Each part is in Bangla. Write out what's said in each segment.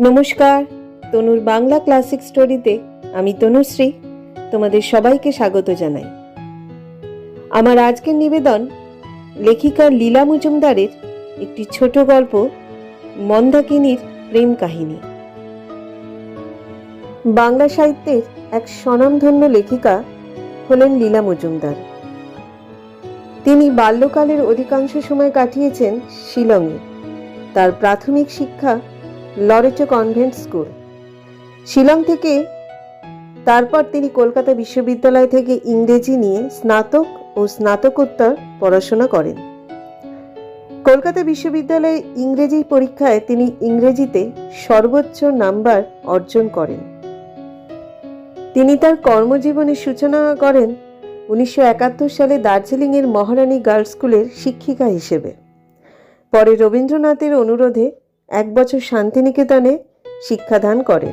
নমস্কার, তনুর বাংলা ক্লাসিক স্টোরিতে আমি তনুশ্রী, তোমাদের সবাইকে স্বাগত জানাই। আমার আজকের নিবেদন লেখিকা লীলা মজুমদারের একটি ছোট গল্প, মন্দাকিনীর প্রেম কাহিনী। বাংলা সাহিত্যের এক স্বনামধন্য লেখিকা হলেন লীলা মজুমদার। তিনি বাল্যকালের অধিকাংশ সময় কাটিয়েছেন শিলংয়ে। তার প্রাথমিক শিক্ষা লরেটো কনভেন্ট স্কুল। শিলং থেকে তারপর তিনি কলকাতা বিশ্ববিদ্যালয় থেকে ইংরেজি নিয়ে স্নাতক ও স্নাতকোত্তর পড়াশোনা করেন। কলকাতা বিশ্ববিদ্যালয়ে ইংরেজি পরীক্ষায় তিনি ইংরেজিতে সর্বোচ্চ নাম্বার অর্জন করেন। তিনি তার কর্মজীবনের সূচনা করেন উনিশশো একাত্তর সালে দার্জিলিংয়ের মহারানী গার্লস স্কুলের শিক্ষিকা হিসেবে। পরে রবীন্দ্রনাথের অনুরোধে এক বছর শান্তিনিকেতনে শিক্ষাদান করেন।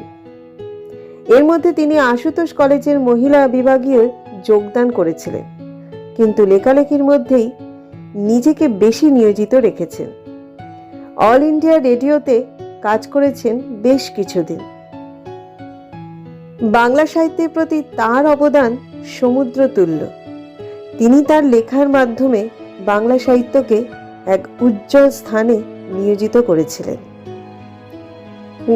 এর মধ্যে তিনি আশুতোষ কলেজের মহিলা বিভাগীয় যোগদান করেছিলেন। কিন্তু লেখালেখির মধ্যেই নিজেকে বেশি নিয়োজিত রেখেছেন। অল ইন্ডিয়া রেডিওতে কাজ করেছেন বেশ কিছুদিন। বাংলা সাহিত্যের প্রতি তার অবদান সমুদ্র তুল্য তিনি তার লেখার মাধ্যমে বাংলা সাহিত্যকে এক উজ্জ্বল স্থানে নিয়োজিত করেছিলেন।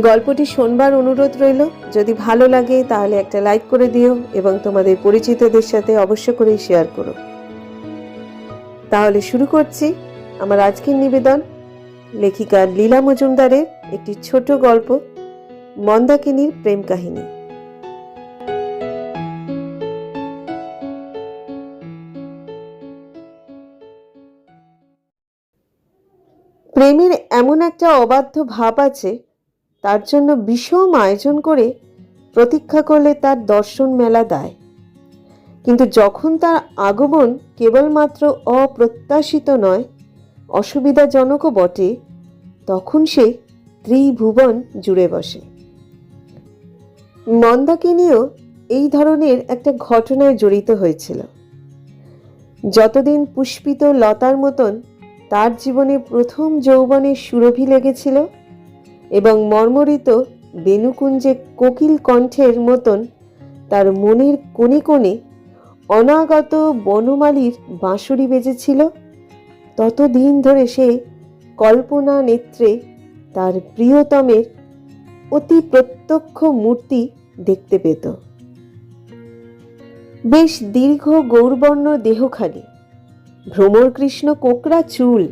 গল্পটি শোনবার অনুরোধ রইল, যদি ভালো লাগে তাহলে একটা লাইক করে দিও এবং তোমাদের পরিচিতদের সাথে অবশ্য করেই শেয়ার করো। তাহলে শুরু করছি আমার আজকের নিবেদন। লেখিকা লীলা মজুমদারের একটি ছোট গল্প, মন্দাকিনীর প্রেম কাহিনী। প্রেমের এমন একটা অবাধ্য ভাব আছে, তার জন্য বিষম আয়োজন করে প্রতীক্ষা করলে তার দর্শন মেলা দেয়। কিন্তু যখন তার আগমন কেবলমাত্র অপ্রত্যাশিত নয়, অসুবিধাজনকও বটে, তখন সে ত্রিভুবন জুড়ে বসে। মন্দাকিনীও এই ধরনের একটা ঘটনায় জড়িত হয়েছিল। যতদিন পুষ্পিত লতার মতন তার জীবনে প্রথম যৌবনের সুরভি লেগেছিল এবং মর্মরিত বেনুকুঞ্জে কোকিল কণ্ঠের মতন তার মনের কোণে কোণে অনাগত বনমালীর বাঁশুরি বেজেছিল। ততদিন ধরে সে কল্পনা নেত্রে তার প্রিয়তমের অতি প্রত্যক্ষ মূর্তি দেখতে পেত। বেশ দীর্ঘ গৌরবর্ণ দেহখানি। ভ্রমরকৃষ্ণ কোকড়া চুল।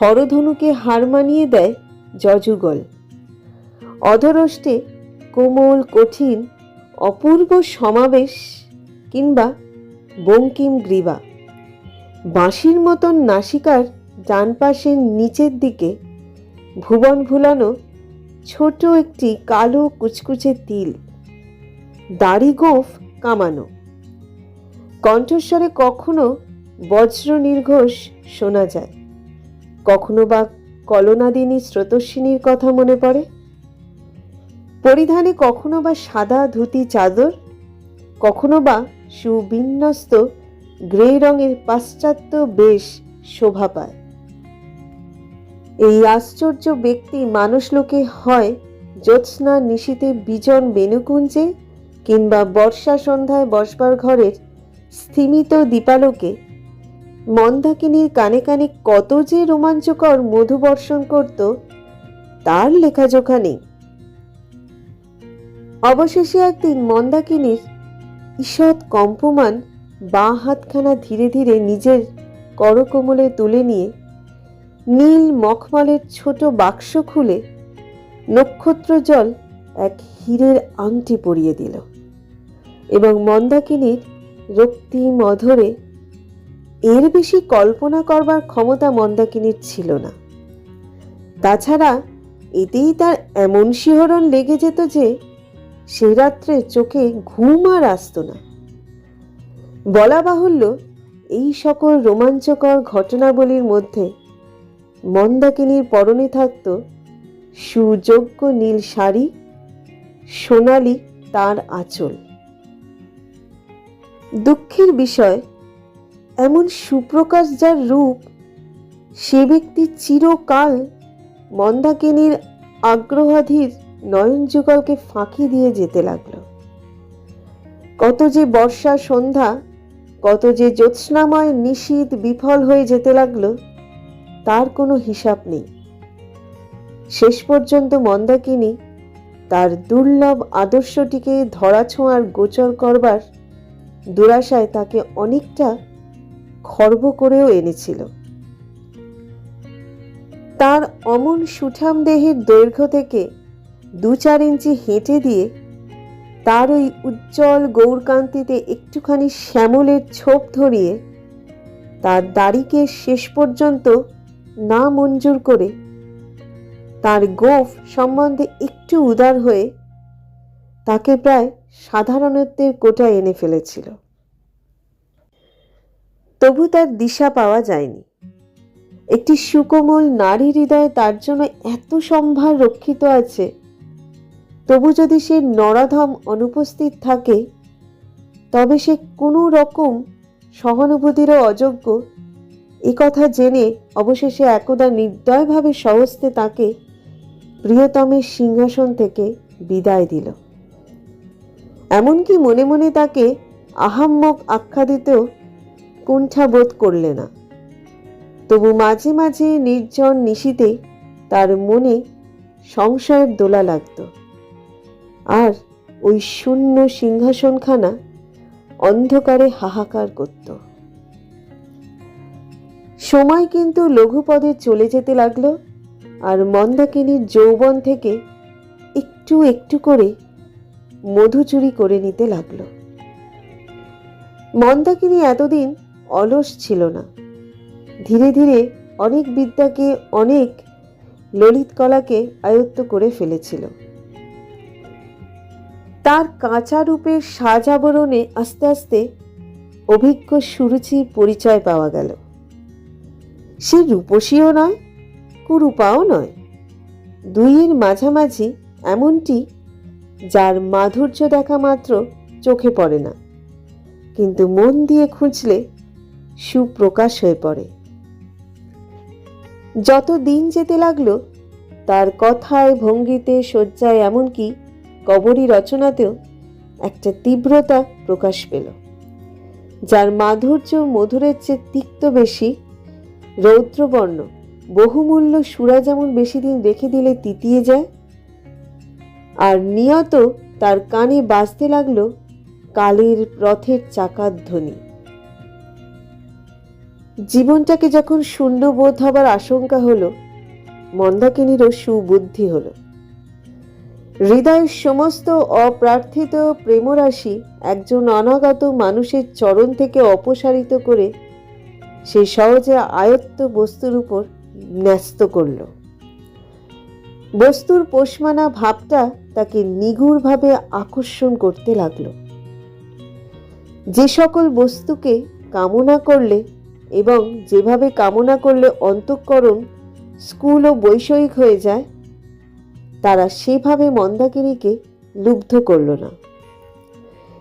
হরধনুকে হার মানিয়ে দেয় যজুগল। অধরষ্টে কোমল, কঠিন, অপূর্ব সমাবেশ কিংবা বঙ্কিম গ্রীবা। বাঁশির মতন নাসিকার ডান পাশের নিচের দিকে ভুবন ভুলানো ছোট একটি কালো কুচকুচে তিল। দাড়ি গোঁফ কামানো। কণ্ঠস্বরে কখনো বজ্র নির্ঘোষ শোনা যায়। কখনো বা কলনাদিনী স্রোতস্বিনীর কথা মনে পড়ে? পরিধানে কখনো বা সাদা ধুতি চাদর? কখনো বা সুবিন্যস্ত গ্রে রঙের পাশ্চাত্য বেশ শোভা পায়। এই আশ্চর্য ব্যক্তি মানুষলোকে হয় জ্যোৎস্না নিশীতে বিজন বেনুকুঞ্জে কিংবা বর্ষা সন্ধ্যায় বসবার ঘরের স্থিমিত দীপালোকে মন্দাকিনীর কানে কানে কত যে রোমাঞ্চকর মধু বর্ষণ করত, তার লেখাজোখা নেই। অবশেষে একদিন মন্দাকিনীর ঈষৎ কম্পমান বাঁ হাতখানা ধীরে ধীরে নিজের করকোমলে তুলে নিয়ে নীল মখমলের ছোট বাক্স খুলে নক্ষত্র জল এক হীরের আংটি পরিয়ে দিল এবং মন্দাকিনীর রক্তিম অধরে এর বেশি কল্পনা করবার ক্ষমতা মন্দাকিনীর ছিল না। তাছাড়া এতেই তার এমন শিহরণ লেগে যেত যে সে রাত্রে চোখে ঘুম আর আসত না। বলা বাহুল্য এই সকল রোমাঞ্চকর ঘটনাবলীর মধ্যে মন্দাকিনীর পরনে থাকত সুযোগ্য নীল শাড়ি, সোনালি তার আঁচল। দুঃখের বিষয় এমন সুপ্রকাশ যার রূপ, সে ব্যক্তি চিরকাল মন্দাকিনীর আগ্রহাধীর নয়ন যুগলকে ফাঁকি দিয়ে যেতে লাগল। কত যে বর্ষা সন্ধ্যা, কত যে জ্যোৎস্নাময় নিশীত বিফল হয়ে যেতে লাগল, তার কোনো হিসাব নেই। শেষ পর্যন্ত মন্দাকিনী তার দুর্লভ আদর্শটিকে ধরাছোঁয়ার গোচর করবার দুরাশায় তাকে অনেকটা খর্ব করেও এনেছিল। তার অমন সুঠাম দেহের দৈর্ঘ্য থেকে দু চার ইঞ্চি হেঁটে দিয়ে তার ওই উজ্জ্বল গৌরকান্তিতে একটুখানি শ্যামলের ছোপ ধরিয়ে তার দাড়িকে শেষ পর্যন্ত না মঞ্জুর করে তার গোফ সম্বন্ধে একটু উদার হয়ে তাকে প্রায় সাধারণত্বের কোটায় এনে ফেলেছিল। তবু তার দিশা পাওয়া যায়নি। একটি সুকোমল নারী হৃদয়ে তার জন্য এত সম্ভার রক্ষিত আছে। তবু যদি সে নরাধম অনুপস্থিত থাকে, তবে সে কোনো রকম সহানুভূতিরও অযোগ্য। এ কথা জেনে অবশেষে একদা নির্দয়ভাবে সহস্তে তাকে প্রিয়তমের সিংহাসন থেকে বিদায় দিল। এমনকি মনে মনে তাকে আহাম্মক আখ্যা দিতেও কুণ্ঠা বোধ করলে না। তবু মাঝে মাঝে নির্জন নিশীতে তার মনে সংশয়ের দোলা লাগত। আর ওই শূন্য সিংহাসনখানা অন্ধকারে হাহাকার করত। সময় কিন্তু লঘুপদে চলে যেতে লাগল আর মন্দাকিনীর যৌবন থেকে একটু একটু করে মধু চুরি করে নিতে লাগল। মন্দাকিনী এতদিন অলস ছিল না। ধীরে ধীরে অনেক বিদ্যাকে অনেক ললিত কলাকে আয়ত্ত করে ফেলেছিল। তার কাঁচা রূপের সাজ আবরণে আস্তে আস্তে অভিজ্ঞ সুরুচির পরিচয় পাওয়া গেল। সে রূপসীও নয়, কুরূপাও নয়। দুইয়ের মাঝামাঝি এমনটি যার মাধুর্য দেখা মাত্র চোখে পড়ে না। কিন্তু মন দিয়ে খুঁজলে সুপ্রকাশ হয়ে পড়ে। যত দিন যেতে লাগল, তার কথায়, ভঙ্গিতে, শয্যায় এমনকি কবরী রচনাতেও একটা তীব্রতা প্রকাশ পেল, যার মাধুর্য মধুরের চেয়ে তিক্ত বেশি রৌদ্রবর্ণ, বহুমূল্য সুরা যেমন বেশি দিন রেখে দিলে তিতিয়ে যায়, আর নিয়ত তার কানে বাজতে লাগল কালের রথের চাকার ধ্বনি। জীবনটাকে যখন শূন্য বোধ হবার আশঙ্কা হলো, মন্দাকিনীরও সুবুদ্ধি হলো। হৃদয়ের সমস্ত অপ্রার্থিত প্রেমরাশি একজন অনাগত মানুষের চরণ থেকে অপসারিত করে সে সহজে আয়ত্ত বস্তুর উপর ন্যস্ত করল। বস্তুর পোষমানা ভাবটা তাকে নিগুড়ভাবে আকর্ষণ করতে লাগল। যে সকল বস্তুকে কামনা করলে এবং যেভাবে কামনা করলে অন্তঃকরণ স্কুল ও বৈষয়িক হয়ে যায়, তারা সেভাবে মন্দাকিনীকে লুব্ধ করল না।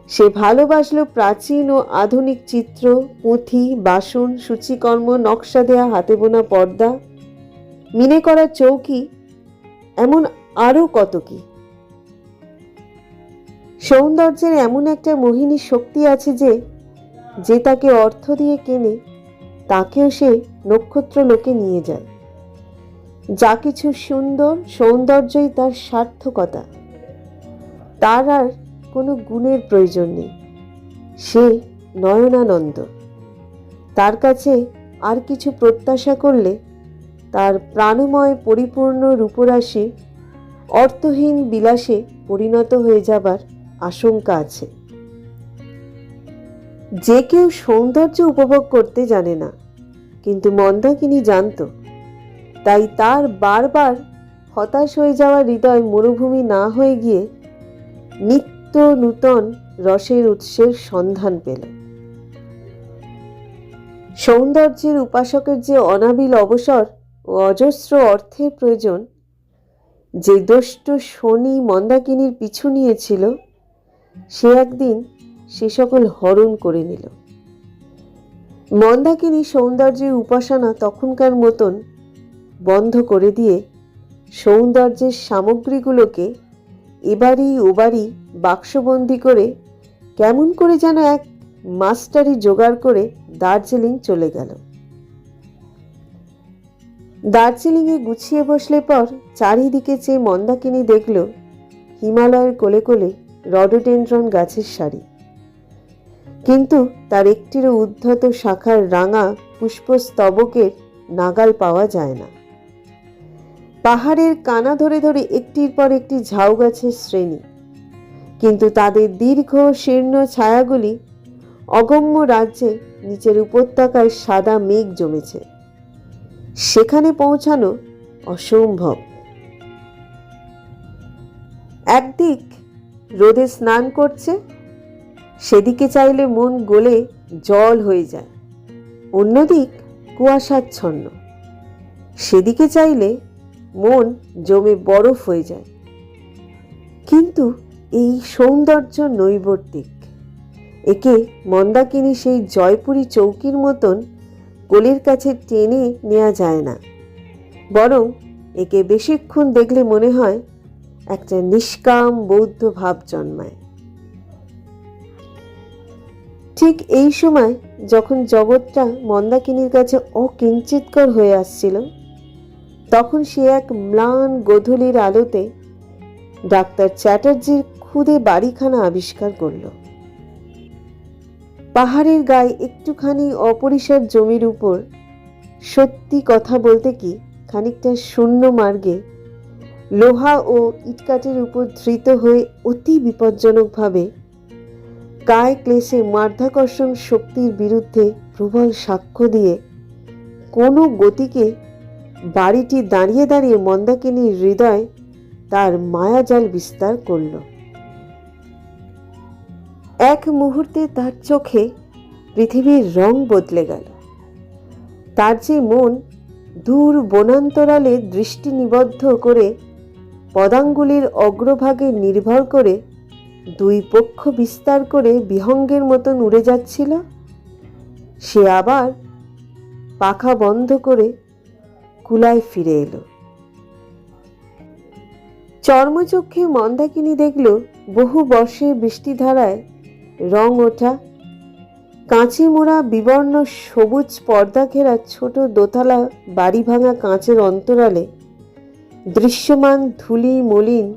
সে ভালোবাসলো প্রাচীন ও আধুনিক চিত্র, পুঁথি, বাসন, সূচিকর্ম, নকশা দেয়া হাতে বোনা পর্দা, মিনে করা চৌকি, এমন আরও কত কি। সৌন্দর্যের এমন একটা মোহিনী শক্তি আছে যে যে তাকে অর্থ দিয়ে কেনে তাকেও সে নক্ষত্র লোকে নিয়ে যায়। যা কিছু সুন্দর সৌন্দর্যই তার সার্থকতা। তার আর কোনো গুণের প্রয়োজন নেই। সে নয়নানন্দ। তার কাছে আর কিছু প্রত্যাশা করলে তার প্রাণময় পরিপূর্ণ রূপরাশি অর্থহীন বিলাসে পরিণত হয়ে যাবার আশঙ্কা আছে। যে কেউ সৌন্দর্য উপভোগ করতে জানে না, কিন্তু মন্দাকিনী জানত। তাই তার বারবার হতাশ হয়ে যাওয়া হৃদয় মরুভূমি না হয়ে গিয়ে নিত্য নূতন রসের উৎসের সন্ধান পেল। সৌন্দর্যের উপাসকের যে অনাবিল অবসর ও অজস্র অর্থের প্রয়োজন, যে দোষ্ট শনি মন্দাকিনীর পিছু নিয়েছিল, সে একদিন সে সকল হরণ করে নিল। মন্দাকিনী সৌন্দর্যের উপাসনা তখনকার মতন বন্ধ করে দিয়ে সৌন্দর্যের সামগ্রীগুলোকে এবারই ওবারই বাক্সবন্দি করে কেমন করে যেন এক মাস্টারি জোগাড় করে দার্জিলিং চলে গেল। দার্জিলিংয়ে গুছিয়ে বসলে পর চারিদিকে চেয়ে মন্দাকিনী দেখল, হিমালয়ের কোলে কোলে রডোডেন্ড্রন গাছের সারি। কিন্তু তার একটিরও উদ্ধত শাখার রাঙা পুষ্পস্তবকের নাগাল পাওয়া যায় না। পাহাড়ের কানা ধরে ধরে একটির পর একটি ঝাউ গাছের শ্রেণি। কিন্তু তাদের দীর্ঘ শীর্ণ ছায়াগুলি অগম্য রাজ্যে নিচের উপত্যকায় সাদা মেঘ জমেছে। সেখানে পৌঁছানো অসম্ভব। একদিক রোদে স্নান করছে সেদিকে চাইলে মন গলে জল হয়ে যায়। অন্যদিক কুয়াশাচ্ছন্ন। সেদিকে চাইলে মন জমে বরফ হয়ে যায়। কিন্তু এই সৌন্দর্য নৈবর্তিক। একে মন্দাকিনী সেই জয়পুরী চৌকির মতন কোলের কাছে টেনে নেওয়া যায় না। বরং একে বেশিক্ষণ দেখলে মনে হয় একটা নিষ্কাম বৌদ্ধ ভাব জন্মায়। ঠিক এই সময় যখন জগৎটা মন্দাকিনীর কাছে অকিঞ্চিতকর হয়ে আসছিল, তখন সে এক ম্লান গোধূলির আলোতে ডাক্তার চ্যাটার্জির খুদে বাড়িখানা আবিষ্কার করল। পাহাড়ের গায়ে একটুখানি অপরিসর জমির উপর সত্যি কথা বলতে কি খানিকটা শূন্য মার্গে লোহা ও ইটকাটের উপর ধৃত হয়ে অতি বিপজ্জনকভাবে কায় ক্লেশে মাধ্যাকর্ষণ শক্তির বিরুদ্ধে প্রবল সাক্ষ্য দিয়ে কোনো গতিকে বাড়িটি দাঁড়িয়ে দাঁড়িয়ে মন্দাকিনীর হৃদয় তার মায়াজাল বিস্তার করল। এক মুহূর্তে তার চোখে পৃথিবীর রং বদলে গেল। তার যে মন দূর বনান্তরালে দৃষ্টি নিবদ্ধ করে পদাঙ্গুলির অগ্রভাগে নির্ভর করে দুই পক্ষ বিস্তার করে বিহঙ্গের মতন উড়ে যাচ্ছিল। সে আবার পাখা বন্ধ করে কুলায় ফিরে এলো। চর্মচক্ষে মন্দাকিনী দেখল, বহু বর্ষের বৃষ্টিধারায় রং ওঠা, কাঁচি মোড়া বিবর্ণ সবুজ পর্দা ঘেরা ছোট দোতলা বাড়ি ভাঙা কাঁচের অন্তরালে দৃশ্যমান ধুলি মলিন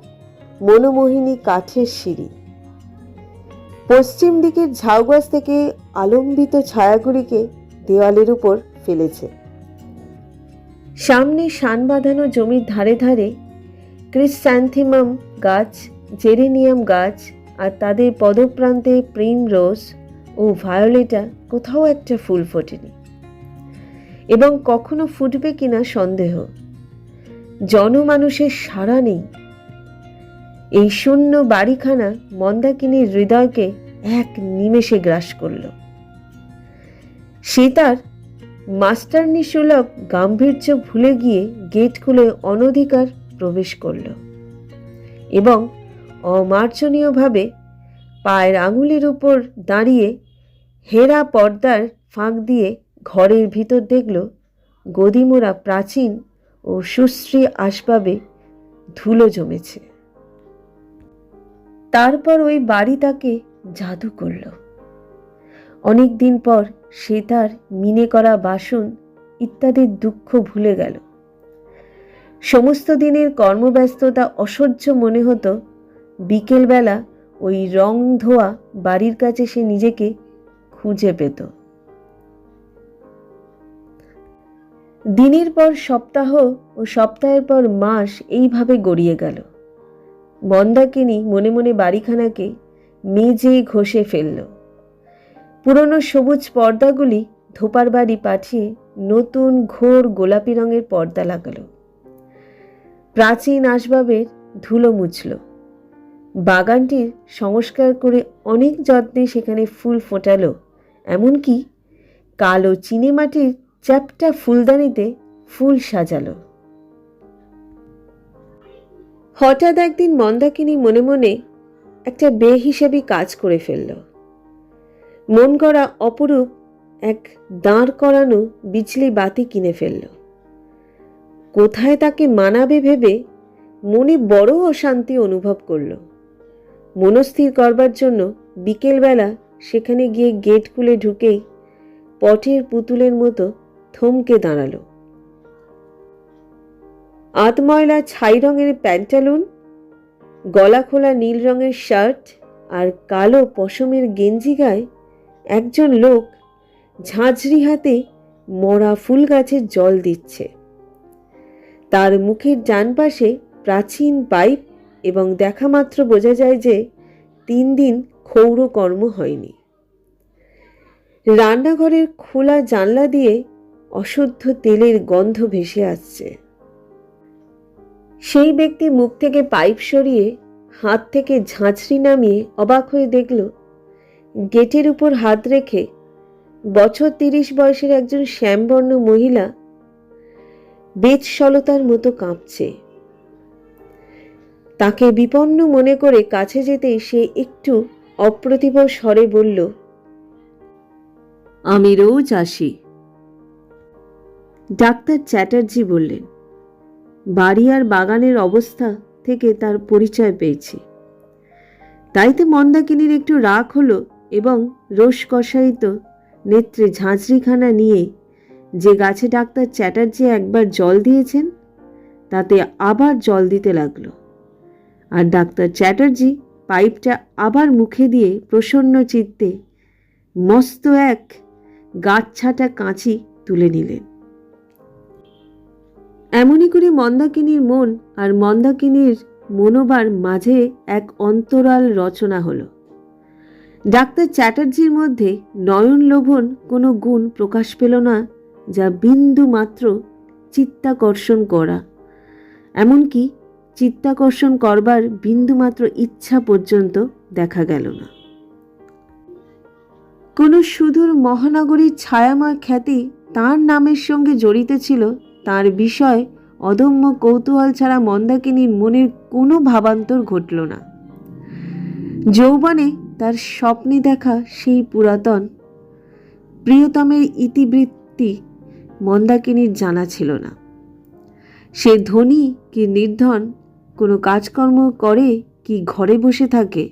মনোমোহিনী কাঠের সিঁড়ি। পশ্চিম দিকের ঝাউগাছ থেকে আলম্বিত ছায়াগুলিকে দেওয়ালের উপর ফেলেছে। সামনে শান বাঁধানো জমির ধারে ধারে ক্রিসস্যান্থিমাম গাছ, জেরেনিয়াম গাছ আর তাদের পদপ্রান্তে প্রিম রোজ ও ভায়োলেটা কোথাও একটা ফুল ফোটেনি। এবং কখনো ফুটবে কিনা সন্দেহ। জনমানুষের সাড়া নেই। এই শূন্য বাড়িখানা মন্দাকিনীর হৃদয়কে এক নিমেষে গ্রাস করল। সে তার মাস্টারনি সুলভ গাম্ভীর্য ভুলে গিয়ে গেট খুলে অনধিকার প্রবেশ করল এবং অমার্জনীয়ভাবে পায়ের আঙুলের উপর দাঁড়িয়ে হেরা পর্দার ফাঁক দিয়ে ঘরের ভিতর দেখল গদিমোড়া প্রাচীন ও সুশ্রী আসবাবে ধুলো জমেছে। তারপর ওই বাড়ি তাকে জাদু করল। অনেক দিন পর সে তার মিনে করা বাসন ইত্যাদির দুঃখ ভুলে গেল। সমস্ত দিনের কর্মব্যস্ততা অসহ্য মনে হতো। বিকেলবেলা ওই রং ধোয়া বাড়ির কাছে সে নিজেকে খুঁজে পেত। দিনের পর সপ্তাহ ও সপ্তাহের পর মাস এইভাবে গড়িয়ে গেল। মন্দাকিনী মনে মনে বাড়িখানাকে মেজে ঘষে ফেলল। পুরনো সবুজ পর্দাগুলি ধোপার বাড়ি পাঠিয়ে নতুন ঘোর গোলাপি রঙের পর্দা লাগালো। প্রাচীন আসবাবের ধুলো মুছল। বাগানটির সংস্কার করে অনেক যত্নে সেখানে ফুল ফোটালো, এমনকি কালো চিনেমাটির চ্যাপটা ফুলদানিতে ফুল সাজালো। হঠাৎ একদিন মন্দাকিনী মনে মনে একটা বেহিসাবি কাজ করে ফেলল। মন করা অপরূপ এক দাঁড় করানো বিজলি বাতি কিনে ফেলল। কোথায় তাকে মানাবে ভেবে মনে বড় অশান্তি অনুভব করল। মনস্থির করবার জন্য বিকেলবেলা সেখানে গিয়ে গেট খুলে ঢুকেই পটের পুতুলের মতো থমকে দাঁড়াল। আতময়লা ছাই রঙের প্যান্টালুন গলা খোলা নীল রঙের শার্ট আর কালো পশমের গেঞ্জি গায়ে একজন লোক ঝাঁঝরি হাতে মরা ফুল গাছের জল দিচ্ছে। তার মুখের ডানপাশে প্রাচীন পাইপ এবং দেখা মাত্র বোঝা যায় যে তিন দিন ক্ষৌর কর্ম হয়নি। রান্নাঘরের খোলা জানলা দিয়ে অশুদ্ধ তেলের গন্ধ ভেসে আসছে। সেই ব্যক্তি মুখ থেকে পাইপ সরিয়ে হাত থেকে ঝাঁঝরি নামিয়ে অবাক হয়ে দেখল, গেটের উপর হাত রেখে বছর তিরিশ বয়সের একজন শ্যামবর্ণ মহিলা বেচসলতার মতো কাঁপছে। তাকে বিপন্ন মনে করে কাছে যেতেই সে একটু অপ্রতিভ স্বরে বলল, আমি রোজ আসি। ডাক্তার চ্যাটার্জি বললেন বাড়ি আর বাগানের অবস্থা থেকে তার পরিচয় পেয়েছি। তাইতে মন্দাকিনীর একটু রাগ হলো এবং রোষ কষায়িত নেত্রে ঝাঁঝরিখানা নিয়ে, যে গাছে ডাক্তার চ্যাটার্জি একবার জল দিয়েছেন, তাতে আবার জল দিতে লাগল। আর ডাক্তার চ্যাটার্জি পাইপটা আবার মুখে দিয়ে প্রসন্ন চিত্তে মস্ত এক গাছছাটা কাঁচি তুলে নিলেন। এমনই করে মন্দাকিনীর মন আর মন্দাকিনীর মনোবার মাঝে এক অন্তরাল রচনা হলো। ডাক্তার চ্যাটার্জির মধ্যে নয়ন লোভন কোনো গুণ প্রকাশ পেল না, যা বিন্দু মাত্র চিত্তাকর্ষণ করা। এমনকি চিত্তাকর্ষণ করবার বিন্দুমাত্র ইচ্ছা পর্যন্ত দেখা গেল না। কোনো সুদূর মহানগরীর ছায়াময় খ্যাতি তার নামের সঙ্গে জড়িত ছিল তার বিষয় অদম্য কৌতূহল ছাড়া মন্দাকিনীর মনের কোনো ভাবান্তর ঘটল না। যৌবনে তার স্বপ্নে দেখা সেই পুরাতন, প্রিয়তমের ইতিবৃত্তি মন্দাকিনীর জানা ছিল না। সে ধনী কি নির্ধন, কোনো কাজকর্ম করে কি ঘরে বসে থাকে,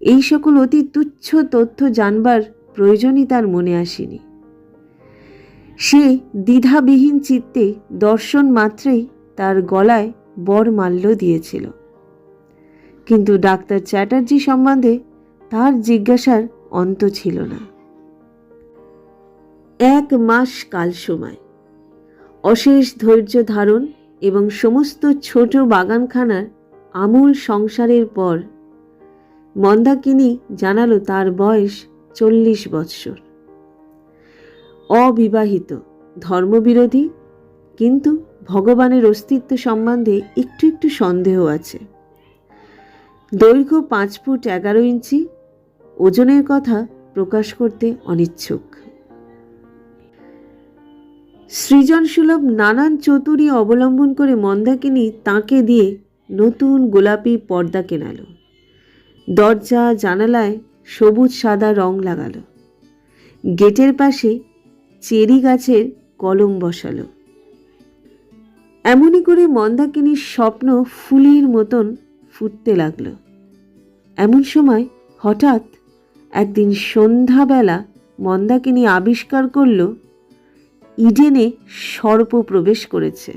এই সকল অতি তুচ্ছ তথ্য জানবার প্রয়োজনই তার মনে আসেনি। সে দ্বিধাবিহীন চিত্তে দর্শন মাত্রেই তার গলায় বর মাল্য দিয়েছিল। কিন্তু ডাক্তার চ্যাটার্জি সম্বন্ধে তার জিজ্ঞাসার অন্ত ছিল না। এক মাস কাল সময়। অশেষ ধৈর্য ধারণ এবং সমস্ত ছোট বাগানখানার আমূল সংসারের পর মন্দাকিনী জানালো তার বয়স চল্লিশ বৎসর। অবিবাহিত, ধর্মবিরোধী, কিন্তু ভগবানের অস্তিত্ব সম্বন্ধে একটু একটু সন্দেহ আছে। দৈর্ঘ্য পাঁচ ফুট এগারো ইঞ্চি, ওজনের কথা প্রকাশ করতে অনিচ্ছুক। সৃজনসুলভ নানান চতুরি অবলম্বন করে মন্দাকিনী তাকে দিয়ে নতুন গোলাপি পর্দা কেনাল। দরজা, জানালায় সবুজ সাদা রং লাগালো। গেটের পাশে চেরি গাছের কলম বসালো। এমনই করে মন্দাকিনীর স্বপ্ন ফুলের মতন ফুটতে লাগল। এমন সময় হঠাৎ একদিন সন্ধ্যাবেলা মন্দাকিনী আবিষ্কার করল, ইডেনে সর্প প্রবেশ করেছে।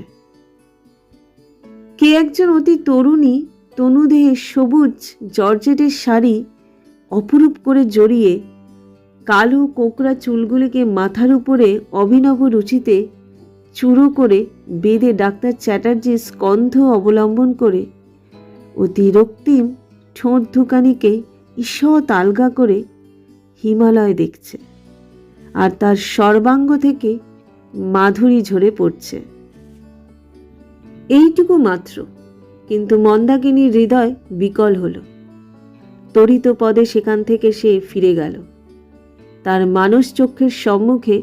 কে একজন অতি তরুণী তনুদেহে সবুজ জর্জেটের শাড়ি অপরূপ করে জড়িয়ে কালো কোকড়া চুলগুলিকে মাথার উপরে অভিনব রুচিতে চুরো করে বেদে ডাক্তার চ্যাটার্জির স্কন্ধ অবলম্বন করে অতি রক্তিম ঠোঁট ধুকানিকে ঈষৎ আলগা করে হিমালয় দেখছে। আর তার সর্বাঙ্গ থেকে মাধুরী ঝরে পড়ছে। এইটুকু মাত্র, কিন্তু মন্দাকিনীর হৃদয় বিকল হল। তরিত পদে সেখান থেকে সে ফিরে গেল। তার মানস চক্ষের সম্মুখে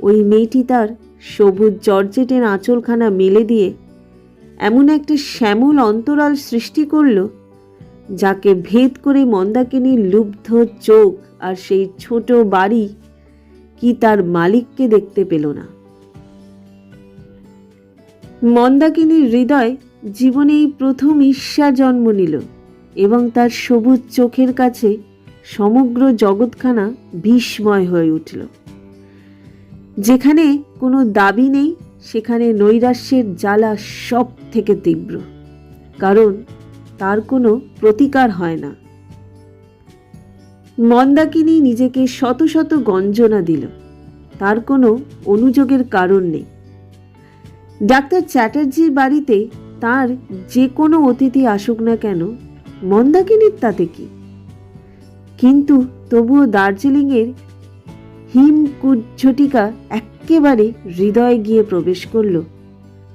ওই মেয়েটি তার সবুজ জর্জেটের আঁচলখানা মেলে দিয়ে এমন একটা শ্যামল অন্তরাল সৃষ্টি করল, যাকে ভেদ করে মন্দাকিনীর লুব্ধ চোখ আর সেই ছোট বাড়ি কি তার মালিককে দেখতে পেল না। মন্দাকিনীর হৃদয় জীবনে এই প্রথম ঈর্ষা জন্ম নিল এবং তার সবুজ চোখের কাছে সমগ্র জগৎখানা বিস্ময় হয়ে উঠল। যেখানে কোনো দাবি নেই, সেখানে নৈরাশ্যের জ্বালা সব থেকে তীব্র। কারণ তার কোনো প্রতিকার হয় না। মন্দাকিনী নিজেকে শত শত গঞ্জনা দিল। তার কোনো অনুযোগের কারণ নেই। ডাক্তার চ্যাটার্জির বাড়িতে তার যে কোনো অতিথি আসুক না কেন, মন্দাকিনীর তাতে কি? কিন্তু তবুও দার্জিলিংয়ের হিম কুজ্ঝটিকা একেবারে হৃদয়ে গিয়ে প্রবেশ করল।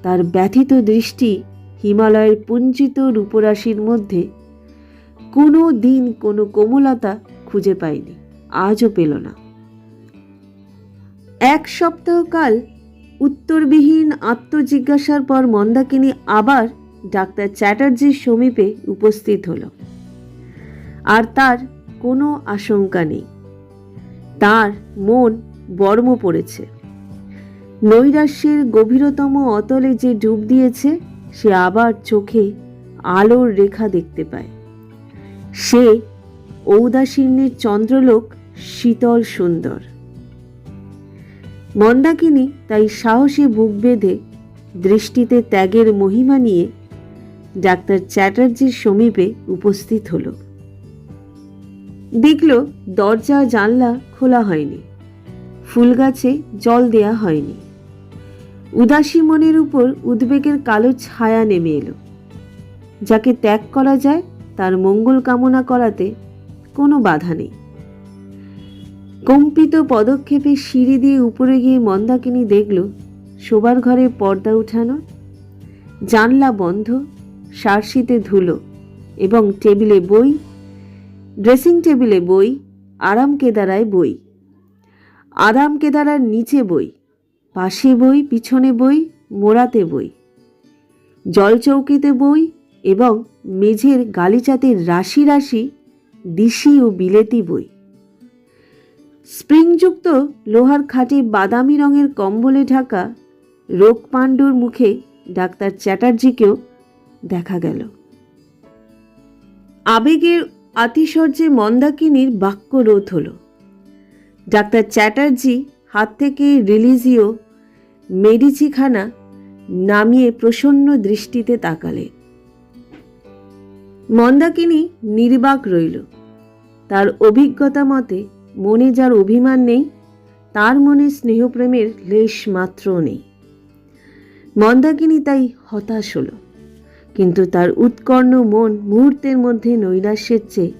তার ব্যথিত দৃষ্টি হিমালয়ের পুঞ্জিত রূপরাশির মধ্যে কোনো দিন কোনো কোমলতা খুঁজে পায়নি, আজও পেল না। এক সপ্তাহকাল উত্তরবিহীন আত্মজিজ্ঞাসার পর মন্দাকিনী আবার ডাক্তার চ্যাটার্জির সমীপে উপস্থিত হল। আর তার কোনো আশঙ্কা নেই। তার মন বর্ম পড়েছে। নৈরাশ্যের গভীরতম অতলে যে ডুব দিয়েছে, সে আবার চোখে আলোর রেখা দেখতে পায়। সে ঔদাসীন্যের চন্দ্রলোক শীতল সুন্দর। মন্দাকিনী তাই সাহসে বুক বেঁধে দৃষ্টিতে ত্যাগের মহিমা নিয়ে ডাক্তার চ্যাটার্জির সমীপে উপস্থিত হল। দেখল দরজা জানলা খোলা হয়নি। ফুল গাছে জল দেয়া হয়নি। উদাসী মনের উপর উদ্বেগের কালো ছায়া নেমে এলো। যাকে ত্যাগ করা যায়, তার মঙ্গল কামনা করাতে কোনো বাধা নেই। কম্পিত পদক্ষেপে সিঁড়ি দিয়ে উপরে গিয়ে মন্দাকিনী দেখল, শোবার ঘরে পর্দা উঠানো, জানলা বন্ধ সারশিতে ধুলো এবং টেবিলে বই ড্রেসিং টেবিলে বই, আরাম কেদারায় বই আরাম কেদারার নিচে বই, পাশে বই, পিছনে বই, মোড়াতে বই জলচৌকিতে বই এবং মেঝের গালিচাতে রাশি রাশি, দিশি ও বিলেতি বই। স্প্রিংযুক্ত লোহার খাটে বাদামি রঙের কম্বলে ঢাকা রোগ পাণ্ডুর মুখে ডাক্তার চ্যাটার্জিকেও দেখা গেল। আবেগের আতিশয্যে মন্দাকিনীর বাক্য রোধ হল। ডাক্তার চ্যাটার্জি হাত থেকে রিলিজিও মেডিচিখানা নামিয়ে প্রসন্ন দৃষ্টিতে তাকালে। মন্দাকিনী নির্বাক রইল। তার অভিজ্ঞতা মতে মনে যার অভিমান নেই, তার মনে স্নেহপ্রেমের লেশ মাত্রও নেই। মন্দাকিনী তাই হতাশ হলো। কিন্তু তার উৎকর্ণ মন মুহূর্তের মধ্যে নৈরাশ্যের চেয়ে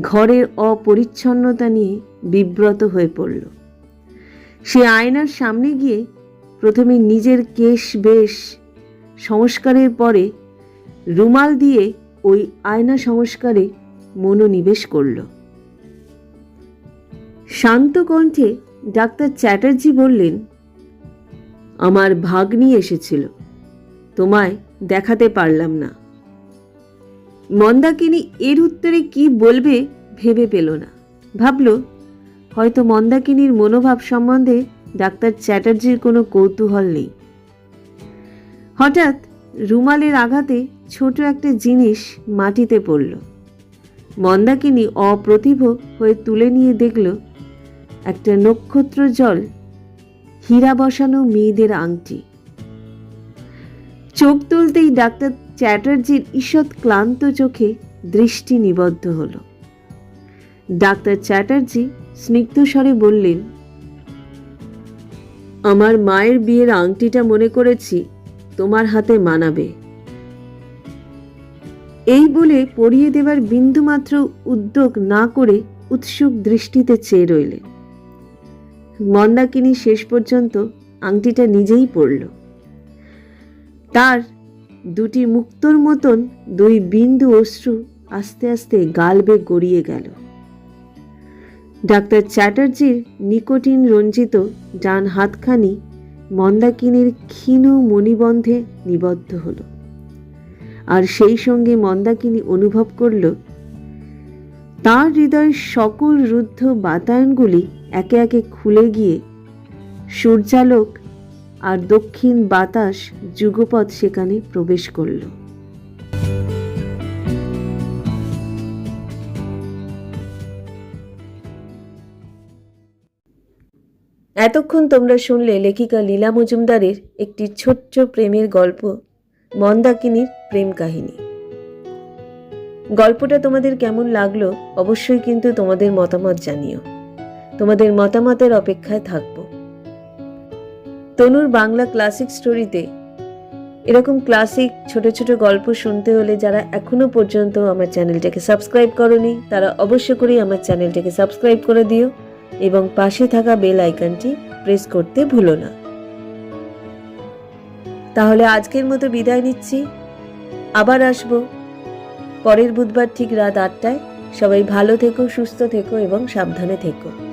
ঘরের অপরিচ্ছন্নতা নিয়ে বিব্রত হয়ে পড়ল। সে আয়নার সামনে গিয়ে প্রথমে নিজের কেশ বেশ সংস্কারের পরে রুমাল দিয়ে ওই আয়না সংস্কারে মনোনিবেশ করল। শান্ত কণ্ঠে ডাক্তার চ্যাটার্জি বললেন, আমার ভাগ্নি এসেছিল। তোমায় দেখাতে পারলাম না। মন্দাকিনী এর উত্তরে কি বলবে ভেবে পেল না। ভাবল, হয়তো মন্দাকিনীর মনোভাব সম্বন্ধে ডাক্তার চ্যাটার্জির কোনো কৌতূহল নেই। হঠাৎ রুমালের আঘাতে ছোট একটা জিনিস মাটিতে পড়ল। মন্দাকিনী অপ্রতিভ হয়ে তুলে নিয়ে দেখল, একটা নক্ষত্র জল হীরা বসানো মেয়েদের আংটি। চোখ তুলতেই ডাক্তার চ্যাটার্জির ঈষৎ ক্লান্ত চোখে দৃষ্টি নিবদ্ধ হল। ডাক্তার চ্যাটার্জি স্নিগ্ধ স্বরে বললেন, আমার মায়ের বিয়ের আংটিটা মনে করেছি, তোমার হাতে মানাবে। এই বলে পরিয়ে দেবার বিন্দুমাত্র উদ্যোগ না করে উৎসুক দৃষ্টিতে চেয়ে রইলেন। মন্দাকিনী শেষ পর্যন্ত আংটিটা নিজেই পড়ল তার দুটি মুক্তর মতন দুই বিন্দু অশ্রু আস্তে আস্তে গালবে গড়িয়ে গেল। ডাক্তার চ্যাটার্জির নিকোটিন রঞ্জিত ডান হাতখানি মন্দাকিনীর ক্ষীণ মণিবন্ধে নিবদ্ধ হল। আর সেই সঙ্গে মন্দাকিনী অনুভব করল, তার হৃদয়ের সকল রুদ্ধ বাতায়নগুলি একে একে খুলে গিয়ে সূর্যালোক আর দক্ষিণ বাতাস যুগপৎ সেখানে প্রবেশ করল। এতক্ষণ তোমরা শুনলে লেখিকা লীলা মজুমদারের একটি ছোট্ট প্রেমের গল্প, মন্দাকিনীর প্রেম কাহিনী। গল্পটা তোমাদের কেমন লাগল অবশ্যই কিন্তু তোমাদের মতামত জানিও। তোমাদের মতামতের অপেক্ষায় থাকব। তনুর বাংলা ক্লাসিক স্টোরিতে এরকম ক্লাসিক ছোট ছোট গল্প শুনতে হলে যারা এখনও পর্যন্ত আমার চ্যানেলটাকে সাবস্ক্রাইব করনি, তারা অবশ্য করেই আমার চ্যানেলটাকে সাবস্ক্রাইব করে দিও এবং পাশে থাকা বেল আইকনটি প্রেস করতে ভুলো না। তাহলে আজকের মতো বিদায় নিচ্ছি। আবার আসব পরের বুধবার ঠিক রাত আটটায়। সবাই ভালো থেকো, সুস্থ থেকো এবং সাবধানে থেকো।